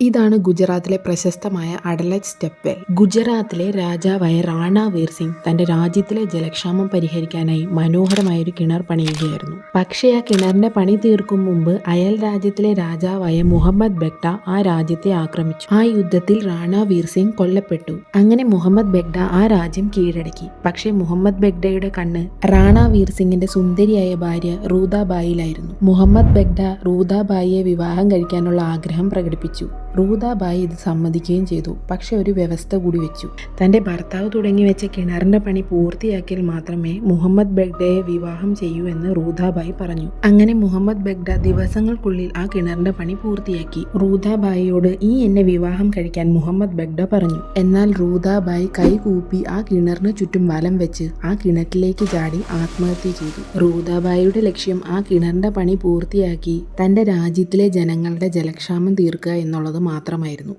ഇതാണ് ഗുജറാത്തിലെ പ്രശസ്തമായ അഡലജ് സ്റ്റെപ്പ് വെൽ ഗുജറാത്തിലെ രാജാവായ റാണ വീർ സിംഗ് തന്റെ രാജ്യത്തിലെ ജലക്ഷാമം പരിഹരിക്കാനായി മനോഹരമായ ഒരു കിണർ പണിയുകയായിരുന്നു. പക്ഷേ ആ കിണറിന്റെ പണി തീർക്കും മുമ്പ് അയൽ രാജ്യത്തിലെ രാജാവായ മുഹമ്മദ് ബെഗ്ഡ ആ രാജ്യത്തെ ആക്രമിച്ചു. ആ യുദ്ധത്തിൽ റാണ വീർ സിംഗ് കൊല്ലപ്പെട്ടു. അങ്ങനെ മുഹമ്മദ് ബെഗ്ഡ ആ രാജ്യം കീഴടക്കി. പക്ഷേ മുഹമ്മദ് ബെഗ്ഡയുടെ കണ്ണ് റാണ വീർ സിംഗിന്റെ സുന്ദരിയായ ഭാര്യ റൂദാബായിലായിരുന്നു. മുഹമ്മദ് ബെഗ്ഡ റൂദാബായിയെ വിവാഹം കഴിക്കാനുള്ള ആഗ്രഹം പ്രകടിപ്പിച്ചു. റൂദാബായി ഇത് സമ്മതിക്കുകയും ചെയ്തു. പക്ഷെ ഒരു വ്യവസ്ഥ കൂടി വെച്ചു. തന്റെ ഭർത്താവ് തുടങ്ങി വെച്ച കിണറിന്റെ പണി പൂർത്തിയാക്കിയാൽ മാത്രമേ മുഹമ്മദ് ബെഗ്ഡയെ വിവാഹം ചെയ്യൂ എന്ന് റൂദാബായി പറഞ്ഞു. അങ്ങനെ മുഹമ്മദ് ബെഗ്ഡ ദിവസങ്ങൾക്കുള്ളിൽ ആ കിണറിന്റെ പണി പൂർത്തിയാക്കി. റൂദാബായിയോട് ഈ എന്നെ വിവാഹം കഴിക്കാൻ മുഹമ്മദ് ബെഗ്ഡ പറഞ്ഞു. എന്നാൽ റൂദാബായി കൈകൂപ്പി ആ കിണറിന് ചുറ്റും വലം വെച്ച് ആ കിണറ്റിലേക്ക് ചാടി ആത്മഹത്യ ചെയ്തു. റൂദാബായിയുടെ ലക്ഷ്യം ആ കിണറിന്റെ പണി പൂർത്തിയാക്കി തന്റെ രാജ്യത്തിലെ ജനങ്ങളുടെ ജലക്ഷാമം തീർക്കുക എന്നുള്ളത് മാത്രമായിരുന്നു.